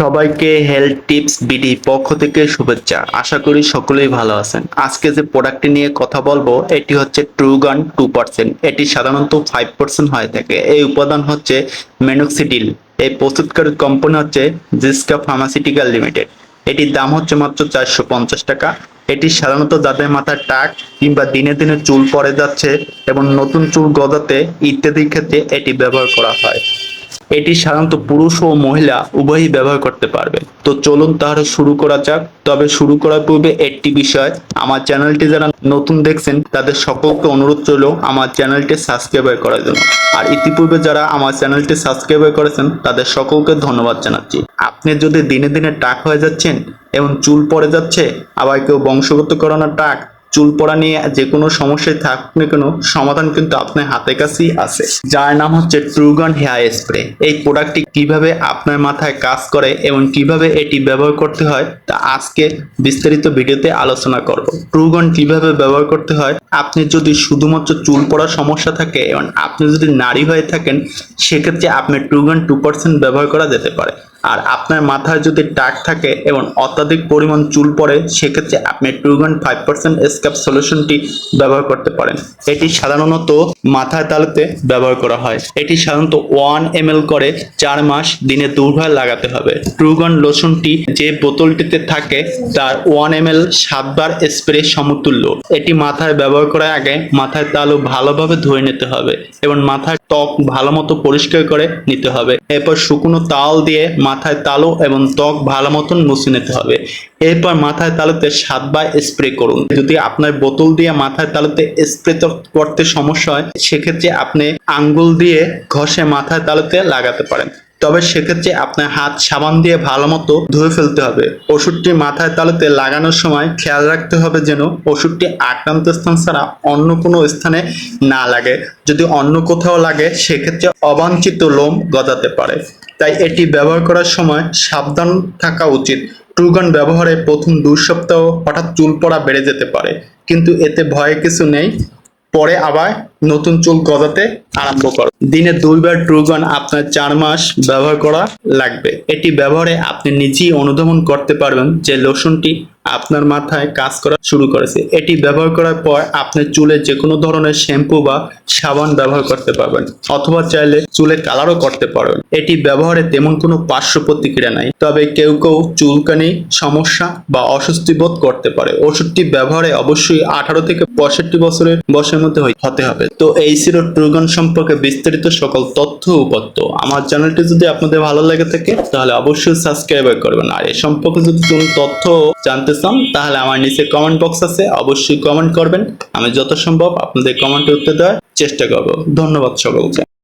সবাইকে health tips BD পক্ষ থেকে শুভেচ্ছা। আশা করি সকলেই ভালো আছেন। আজকে যে প্রোডাক্টটি নিয়ে কথা বলব, এটি হচ্ছে ট্রুগান টু পার্সেন্ট এটি সাধারণত ফাইভ পার্সেন্ট হয়ে থাকে। এই উপাদান হচ্ছে মেনক্সিডিল এই প্রস্তুতকারী কোম্পানি হচ্ছে জিসকা ফার্মাসিউটিক্যাল লিমিটেড এটির দাম হচ্ছে মাত্র চারশো পঞ্চাশ টাকা। এটি সাধারণত যাদের মাথায় টাক কিংবা দিনে দিনে চুল পড়ে যাচ্ছে এবং নতুন চুল গজাতে ইত্যাদির ক্ষেত্রে এটি ব্যবহার করা হয়। এটি সাধারণত পুরুষ ও মহিলা উভয়ই ব্যবহার করতে পারবে। তো চলুন তাহলে শুরু করা যাক। তবে শুরু করার পূর্বে একটি বিষয়, আমার চ্যানেলটি যারা নতুন দেখছেন, তাদের সকলকে অনুরোধ রইল আমার চ্যানেলটি সাবস্ক্রাইব করার জন্য। আর ইতিপূর্বে যারা আমার চ্যানেলটি সাবস্ক্রাইব করেছেন, তাদের সকলকে ধন্যবাদ জানাচ্ছি। আপনি যদি দিনে দিনে টাক হয়ে যাচ্ছেন এবং চুল পড়ে যাচ্ছে, আবার কেউ বংশগত করানোর টাক চুল পড়া নিয়ে যে কোনো সমস্যায় থাকুক না কেন সমাধান কিন্তু আপনার হাতে কাছেই আছে। যার নাম হচ্ছে ট্রুগান হেয়ার স্প্রে এই প্রোডাক্টটি কীভাবে আপনার মাথায় কাজ করে এবং কীভাবে এটি ব্যবহার করতে হয়, তা আজকে বিস্তারিত ভিডিওতে আলোচনা করব। ট্রুগান কীভাবে ব্যবহার করতে হয়, আপনি যদি শুধুমাত্র চুল পড়ার সমস্যা থাকে এবং আপনি যদি নারী হয়ে থাকেন, সেক্ষেত্রে আপনি ট্রুগান টু পার্সেন্ট ব্যবহার করা যেতে পারে। আর আপনার মাথায় যদি টাক থাকে এবং অত্যাধিক পরিমাণ চুল পড়ে, সেক্ষেত্রে আপনি ট্রুগান ফাইভ পার্সেন্ট স্ক্যাপ সলিউশনটি ব্যবহার করতে পারেন। এটি সাধারণত মাথায় তালুতে ব্যবহার করা হয়। এটি সাধারণত ওয়ান এম করে চার মাস দিনে দুবার লাগাতে হবে। ট্রুগান লোশনটি যে বোতলটিতে থাকে, তার ওয়ান এম এল সাতবার স্প্রে সমতুল্য। এটি মাথায় ব্যবহার করার আগে মাথায় তালু ভালোভাবে ধুয়ে নিতে হবে এবং মাথায় ত্বক ভালো মতো পরিষ্কার করে নিতে হবে। এরপর শুকনো তাল দিয়ে মাথায় তালু এবং ত্বক ভালো মতন মুছে নিতে হবে। এরপর মাথায় তালুতে সাতবার স্প্রে করুন। যদি আপনার বোতল দিয়ে মাথায় তালুতে স্প্রে করতে সমস্যা হয়, সেক্ষেত্রে আপনি আঙ্গুল দিয়ে ঘষে মাথায় তালুতে লাগাতে পারেন। তবে সেক্ষেত্রে আপনার হাত সাবান দিয়ে ভালো মতো ধুয়ে ফেলতে হবে। ওষুধটি মাথায় তালুতে লাগানোর সময় খেয়াল রাখতে হবে যেন ওষুধটি আক্রান্ত স্থান ছাড়া অন্য কোনো স্থানে না লাগে। যদি অন্য কোথাও লাগে, সেক্ষেত্রে অবাঞ্ছিত লোম গজাতে পারে। তাই এটি ব্যবহার করার সময় সাবধান থাকা উচিত। ট্রুগান ব্যবহারে প্রথম দুই সপ্তাহ হঠাৎ চুল পড়া বেড়ে যেতে পারে। কিন্তু এতে ভয়ে কিছু নেই। পরে আবার নতুন চুল গজাতে আরম্ভ করো। দিনে দুইবার ট্রুগান আপনার চার মাস ব্যবহার করা লাগবে। এটি ব্যবহারে আপনি নিজেই অনুধাবন করতে পারবেন যে লোশনটি আপনার মাথায় কাজ করা শুরু করেছে। এটি ব্যবহার করার পর আপনার চুলে যে কোনো ধরনের শ্যাম্পু বা সাবান ব্যবহার করতে পারবেন, অথবা চাইলে চুলে কালারও করতে পারবেন। এটি ব্যবহারে তেমন কোনো পার্শ্ব প্রতিক্রিয়া নাই, তবে কেউ কেউ চুলকানি, সমস্যা বা অস্বস্তি বোধ করতে পারে। ওষুধটি ব্যবহারে অবশ্যই আঠারো থেকে পঁয়ষট্টি বছরের বয়সের মধ্যে হতে হবে। তো এই ছিল ট্রুগন সম্পর্কে বিস্তারিত সকল তথ্য উপাত্ত। আমার চ্যানেলটি যদি আপনাদের ভালো লেগে থাকে, তাহলে অবশ্যই সাবস্ক্রাইব করবেন। আর এই সম্পর্কে যদি কোনো তথ্য জানতে চান তাহলে আমার নিচে কমেন্ট বক্স আছে, অবশ্যই কমেন্ট করবেন। আমি যত সম্ভব আপনাদের কমেন্টে উত্তর দেওয়ার চেষ্টা করব। ধন্যবাদ সকলকে।